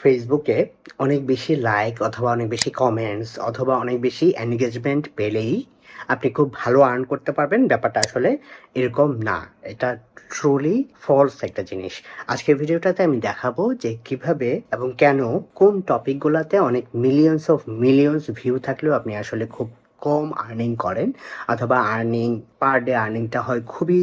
ফেসবুকে অনেক বেশি লাইক অথবা অনেক বেশি কমেন্টস অথবা অনেক বেশি এনগেজমেন্ট পেলেই আপনি খুব ভালো আর্ন করতে পারবেন। ব্যাপারটা আসলে এরকম না। এটা ট্রুলি ফলস একটা জিনিস। আজকের ভিডিওটাতে আমি দেখাবো যে কীভাবে এবং কেন কোন টপিকগুলোতে অনেক মিলিয়নস অফ মিলিয়নস ভিউ থাকলেও আপনি আসলে খুব কম আর্নিং করেন। অথবা আর্নিং পার ডে আর্নিংটা হয় খুবই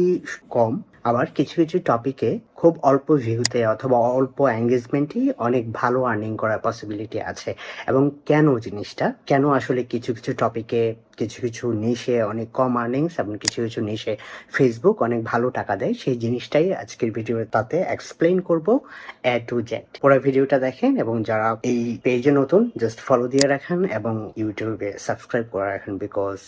কম। আবার কিছু কিছু টপিকে খুব অল্প ভিউতে অথবা অল্প এঙ্গেজমেন্টই অনেক ভালো আর্নিং করার পসিবিলিটি আছে। এবং কেন জিনিসটা? কেন আসলে কিছু কিছু টপিকে কিছু কিছু নিশে অনেক কম আর্নিংস এবং কিছু কিছু নিশে ফেসবুক অনেক ভালো টাকা দেয়, সেই জিনিসটাই আজকের ভিডিও তাতে এক্সপ্লেইন করব এ টু জেড। পুরো ভিডিওটা দেখেন এবং যারা এই পেজে নতুন জাস্ট ফলো দিয়ে রাখেন এবং ইউটিউবে সাবস্ক্রাইব করে রাখেন বিকজ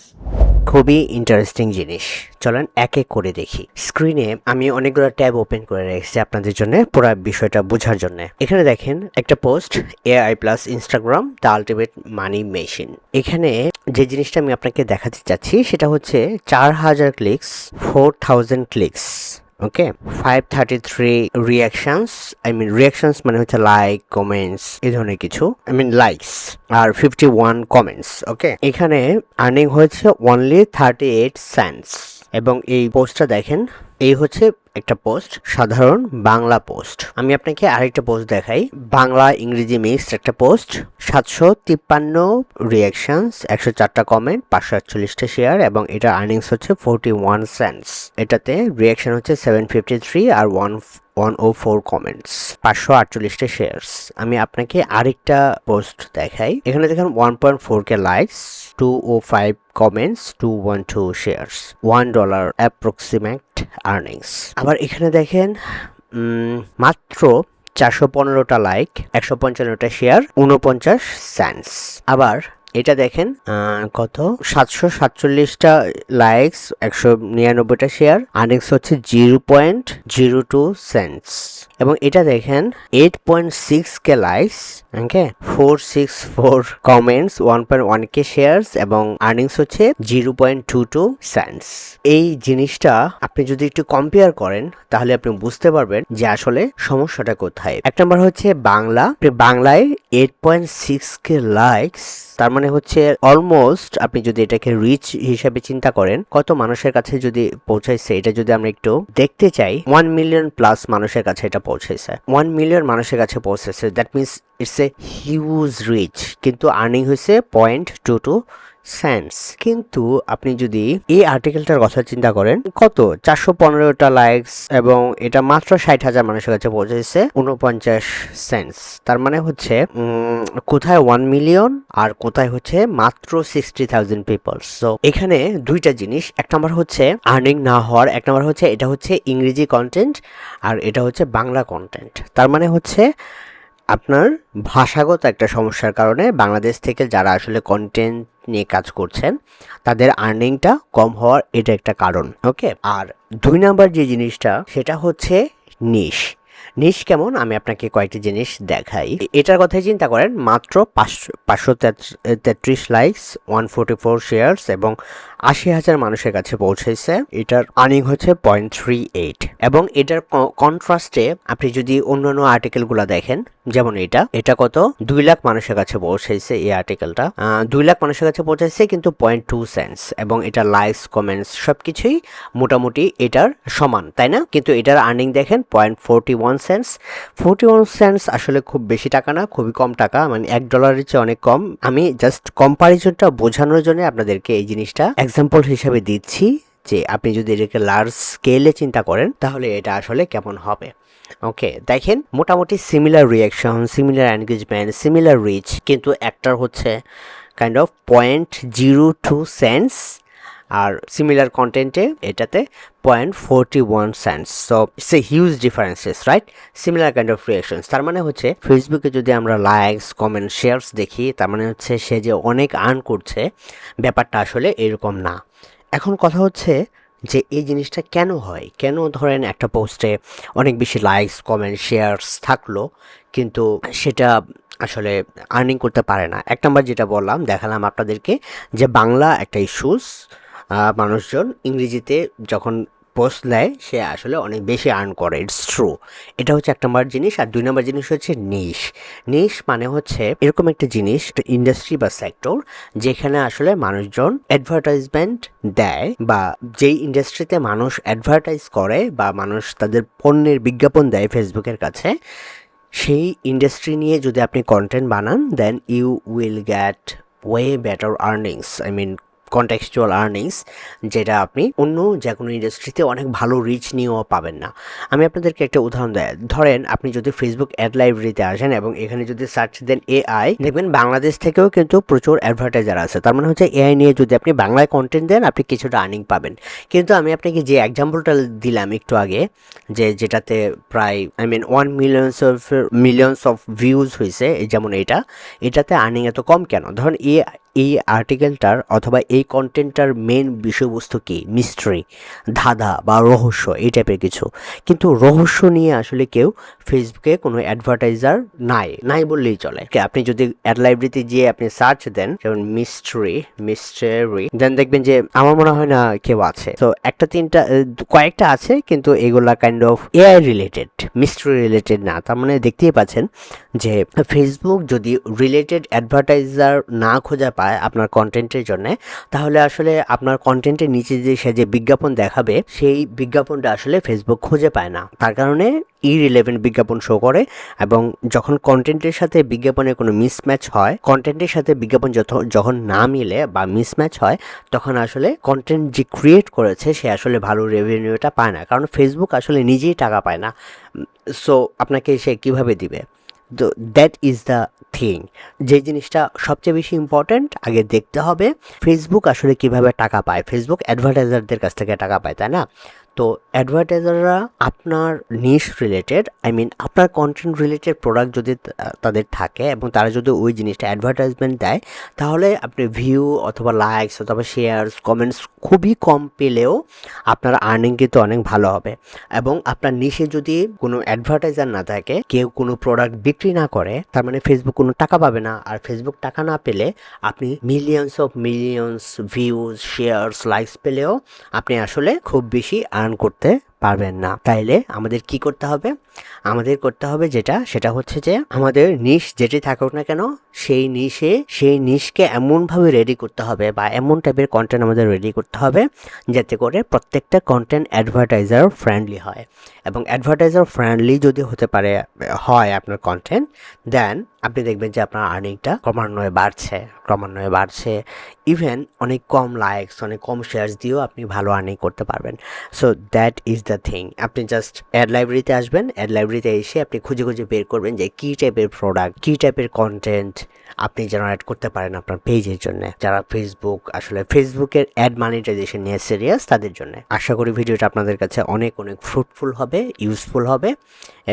খুবই ইন্টারেস্টিং জিনিস। চলেন এক এক করে দেখি। স্ক্রিনে আমি অনেকগুলো ট্যাব ওপেন করে রেখেছি আপনাদের জন্য পুরো বিষয়টা বোঝার জন্য। এখানে দেখেন একটা post AI plus Instagram the ultimate money machine এখানে যে জিনিসটা আমি আপনাকে দেখাতে চাচ্ছি, সেটা হচ্ছে চার হাজার clicks four thousand clicks okay five thirty three reactions I mean reactions মানে হচ্ছে লাইক কমেন্টস এই ধরনের কিছু আই মিন লাইকস আর ফিফটি ওয়ান কমেন্টস ওকে এখানে আর্নিং হয়েছে অনলি থার্টি এইট সেন্টস এবং এই পোস্টটা দেখেন, এই হচ্ছে একটা পোস্ট সাধারণ বাংলা পোস্ট আমি আপনাকে আরেকটা পোস্ট দেখাই। বাংলা ইংরেজি মিক্সড একটা পোস্ট সাতশো তিপ্পান্ন রিয়াকশনস একশো চারটা কমেন্ট পাঁচশো একচল্লিশটা শেয়ার এবং এটা আর্নিংস হচ্ছে ফোরটি ওয়ান সেন্টস এটাতে রিয়াকশন হচ্ছে সেভেন ফিফটি থ্রি আর ওয়ান ওয়ান ও ফোর কমেন্টস পাঁচশো আটচল্লিশটা শেয়ার্স আমি আপনাকে আরেকটা পোস্ট দেখাই। এখানে দেখেন one point four K likes two oh five comments two one two shares one dollar approximate earnings আবার এখানে দেখেন মাত্র চারশো পনেরোটা লাইক একশো পঞ্চান্নটা শেয়ার উনপঞ্চাশ সেন্টস আবার এটা দেখেন কত? সাতশো সাতচল্লিশটা লাইকস একশো নিরানব্বইটা শেয়ার আর্নিংস হচ্ছে zero point zero two cents এবং এটা দেখেন eight point six K likes okay four six four comments one point one K shares এবং আর্নিংস হচ্ছে zero point two two cents এই জিনিসটা আপনি যদি একটু কম্পেয়ার করেন, তাহলে আপনি বুঝতে পারবেন যে আসলে সমস্যাটা কোথায়। এক নম্বর হচ্ছে বাংলা। বাংলায় eight point six K likes তার মানে হচ্ছে অলমোস্ট আপনি যদি এটাকে রিচ হিসাবে চিন্তা করেন, কত মানুষের কাছে যদি পৌঁছাইছে, এটা যদি আমরা একটু দেখতে চাই ওয়ান মিলিয়ন প্লাস মানুষের কাছে এটা পৌঁছেছে ওয়ান মিলিয়ন মানুষের কাছে পৌঁছেছে that means it's a huge reach কিন্তু আর্নিং হয়েছে পয়েন্ট টু টু সেন্স কিন্তু আপনি যদি এই আর্টিকেলটার কথা চিন্তা করেন, কত? চারশো পনেরোটা লাইকস এবং এটা মাত্র ষাট হাজার মানুষের কাছে পৌঁছেছে উনপঞ্চাশ সেন্স তার মানে হচ্ছে কোথায় ওয়ান মিলিয়ন আর কোথায় হচ্ছে মাত্র সিক্সটি থাউজেন্ড পিপল সো এখানে দুইটা জিনিস। এক নম্বর হচ্ছে আর্নিং না হওয়ার, এক নম্বর হচ্ছে এটা হচ্ছে ইংরেজি কন্টেন্ট আর এটা হচ্ছে বাংলা কন্টেন্ট তার মানে হচ্ছে আপনার ভাষাগত একটা সমস্যার কারণে বাংলাদেশ থেকে যারা আসলে কন্টেন্ট নিয়ে কাজ করছেন, তাদের আর্নিংটা কম হওয়ার এটা একটা কারণ ওকে আর দুই নাম্বার যে জিনিসটা, সেটা হচ্ছে নিশ নিশ কেমন? আমি আপনাকে কয়েকটি জিনিস দেখাই। এটার কথাই চিন্তা করেন, মাত্র পাঁচশো পাঁচশো তেত্রিশ likes one forty four shares এবং আশি হাজার মানুষের কাছে পৌঁছেছে। এটার আর্নিং হচ্ছে পয়েন্ট থ্রি এইট এবং এটার কন্ট্রাস্টে আপনি যদি অন্যান্য আর্টিকেলগুলো দেখেন, যেমন এটা এটা কত? দুই লাখ মানুষের কাছে পৌঁছেছে এই আর্টিকেলটা দুই লাখ মানুষের কাছে পৌঁছেছে কিন্তু পয়েন্ট টু সেন্স এবং এটা লাইকস কমেন্টস সবকিছুই মোটামুটি এটার সমান, তাই না? কিন্তু এটার আর্নিং দেখেন point forty one cents forty one cents আসলে খুব বেশি টাকা না, খুবই কম টাকা মানে এক ডলারের চেয়ে অনেক কম। আমি জাস্ট কম্পারিজনটা বোঝানোর জন্য আপনাদেরকে এই জিনিসটা এক্সাম্পল হিসাবে দিচ্ছি যে আপনি যদি এটাকে লার্জ স্কেলে চিন্তা করেন, তাহলে এটা আসলে কেমন হবে? ওকে দেখেন, মোটামুটি similar reaction similar engagement similar reach কিন্তু একটার হচ্ছে kind of point zero two cents R similar কন্টেন্টে এটাতে point forty one cents so it's a huge differences right similar kind of reactions তার মানে হচ্ছে ফেসবুকে যদি আমরা লাইকস কমেন্ট শেয়ার্স দেখি, তার মানে হচ্ছে সে যে অনেক আর্ন করছে, ব্যাপারটা আসলে এরকম না। এখন কথা হচ্ছে যে এই জিনিসটা কেন হয়? কেন ধরেন একটা পোস্টে অনেক বেশি লাইকস কমেন্ট শেয়ার্স থাকল, কিন্তু সেটা আসলে আর্নিং করতে পারে না? এক নম্বর যেটা বললাম, দেখালাম আপনাদেরকে যে বাংলা একটা ইস্যুস মানুষজন ইংরেজিতে যখন পোস্ট দেয় সে আসলে অনেক বেশি আর্ন করে ইটস ট্রু এটা হচ্ছে এক নম্বর জিনিস, আর দুই নম্বর জিনিস হচ্ছে নিশ নিশ মানে হচ্ছে এরকম একটা জিনিস ইন্ডাস্ট্রি বা সেক্টর যেখানে আসলে মানুষজন অ্যাডভার্টাইজমেন্ট দেয় বা যেই ইন্ডাস্ট্রিতে মানুষ অ্যাডভার্টাইজ করে বা মানুষ তাদের পণ্যের বিজ্ঞাপন দেয় ফেসবুকের কাছে, সেই ইন্ডাস্ট্রি নিয়ে যদি আপনি কন্টেন্ট বানান then you will get way better earnings I mean contextual earnings যেটা আপনি অন্য যে কোনো ইন্ডাস্ট্রিতে অনেক ভালো রিচ নিয়েও পাবেন না। আমি আপনাদেরকে একটা উদাহরণ দেয়, ধরেন আপনি যদি ফেসবুক অ্যাড লাইব্রেরিতে আসেন এবং এখানে যদি সার্চ দেন এআই দেখবেন বাংলাদেশ থেকেও কিন্তু প্রচুর অ্যাডভার্টাইজার আছে। তার মানে হচ্ছে এআই নিয়ে যদি আপনি বাংলায় কন্টেন্ট দেন, আপনি কিছুটা আর্নিং পাবেন। কিন্তু আমি আপনাকে যে এক্সাম্পলটা দিলাম একটু আগে, যে যেটাতে প্রায় I mean one millions of millions of views হয়েছে যেমন এটা, এটাতে আর্নিং এত কম কেন? ধরুন এ এই আর্টিকেলটার অথবা এই কন্টেন্টটার মেন বিষয়বস্তু কি? মিস্ট্রি ধাঁধা বা রহস্য, এই টাইপের কিছু। কিন্তু রহস্য নিয়ে আসলে কেউ ফেসবুকে কোনো অ্যাডভার্টাইজার নাই। নাই বললেই চলে। আপনি যদি অ্যাড লাইব্রেরিতে গিয়ে আপনি সার্চ দেন, যেমন মিস্ট্রি মিস্টেরি দেন দেখবেন যে আমার মনে হয় না কেউ আছে। তো একটা তিনটা কয়েকটা আছে, কিন্তু এগুলা kind of AI related mystery related না। তার মানে দেখতেই পাচ্ছেন যে ফেসবুক যদি রিলেটেড অ্যাডভার্টাইজার না খোঁজা পায় আপনার কন্টেন্টের জন্য তাহলে আসলে আপনার কন্টেন্টের নিচে যে সে যে বিজ্ঞাপন দেখাবে, সেই বিজ্ঞাপনটা আসলে ফেসবুক খুঁজে পায় না। তার কারণে ইরিলেভেন্ট বিজ্ঞাপন শো করে এবং যখন কন্টেন্টের সাথে বিজ্ঞাপনের কোনো মিসম্যাচ হয় কন্টেন্টের সাথে বিজ্ঞাপন যত, যখন না মিলে বা মিসম্যাচ হয়, তখন আসলে কন্টেন্ট যে ক্রিয়েট করেছে, সে আসলে ভালো রেভিনিউটা পায় না। কারণ ফেসবুক আসলে নিজেই টাকা পায় না। সো আপনাকে সে কীভাবে দিবে? তো দ্যাট ইজ দ্য থিং যে জিনিসটা সবচেয়ে বেশি ইম্পর্ট্যান্ট আগে দেখতে হবে। ফেসবুক আসলে কীভাবে টাকা পায়? ফেসবুক অ্যাডভার্টাইজারদের কাছ থেকে টাকা পায়, তাই না? তো অ্যাডভার্টাইজাররা আপনার নিশ রিলেটেড আই মিন আপনার কন্টেন্ট রিলেটেড প্রোডাক্ট যদি তাদের থাকে এবং তারা যদি ওই জিনিসটা অ্যাডভার্টাইজমেন্ট দেয়, তাহলে আপনি ভিউ অথবা লাইকস অথবা শেয়ারস কমেন্টস খুবই কম পেলেও আপনার আর্নিং কিন্তু অনেক ভালো হবে। এবং আপনার নিশে যদি কোনো অ্যাডভার্টাইজার না থাকে, কেউ কোনো প্রোডাক্ট বিক্রি না করে, তার মানে ফেসবুক কোনো টাকা পাবে না। আর ফেসবুক টাকা না পেলে আপনি millions of millions views shares likes পেলেও আপনি আসলে খুব বেশি আর্ন করতে পারবেন না। তাইলে আমাদের কি করতে হবে? আমাদের করতে হবে যেটা, সেটা হচ্ছে যে আমাদের নিশ যেটি থাকুক না কেন, সেই নিশে, সেই নিশকে এমনভাবে রেডি করতে হবে বা এমন টাইপের কন্টেন্ট আমাদের রেডি করতে হবে যাতে করে প্রত্যেকটা কন্টেন্ট অ্যাডভার্টাইজার ফ্রেন্ডলি হয়। এবং অ্যাডভার্টাইজার ফ্রেন্ডলি যদি হতে পারে, হয় আপনার কন্টেন্ট দেন আপনি দেখবেন যে আপনার আর্নিংটা ক্রমান্বয়ে বাড়ছে ক্রমান্বয়ে বাড়ছে। ইভেন অনেক কম লাইকস অনেক কম শেয়ার্স দিয়েও আপনি ভালো আর্নিং করতে পারবেন। So that is the thing আপনি জাস্ট অ্যাড লাইব্রেরিতে আসবেন অ্যাড লাইব্রেরিতে এসে আপনি খুঁজে খুঁজে বের করবেন যে কী টাইপের প্রোডাক্ট কী টাইপের কন্টেন্ট আপনি জেনারেট করতে পারেন আপনার পেজের জন্য। যারা ফেসবুক আসলে ফেসবুকের অ্যাড মানিটাইজেশন নিয়ে সিরিয়াস তাদের জন্য। আশা করি ভিডিওটা আপনাদের কাছে অনেক অনেক ফ্রুটফুল হবে ইউজফুল হবে,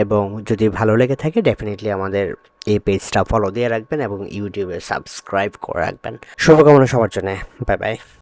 এবং যদি ভালো লেগে থাকে ডেফিনেটলি আমাদের এই পেজটা ফলো দিয়ে রাখবেন এবং ইউটিউবে সাবস্ক্রাইব করে রাখবেন। শুভকামনা সবার জন্য। Bye bye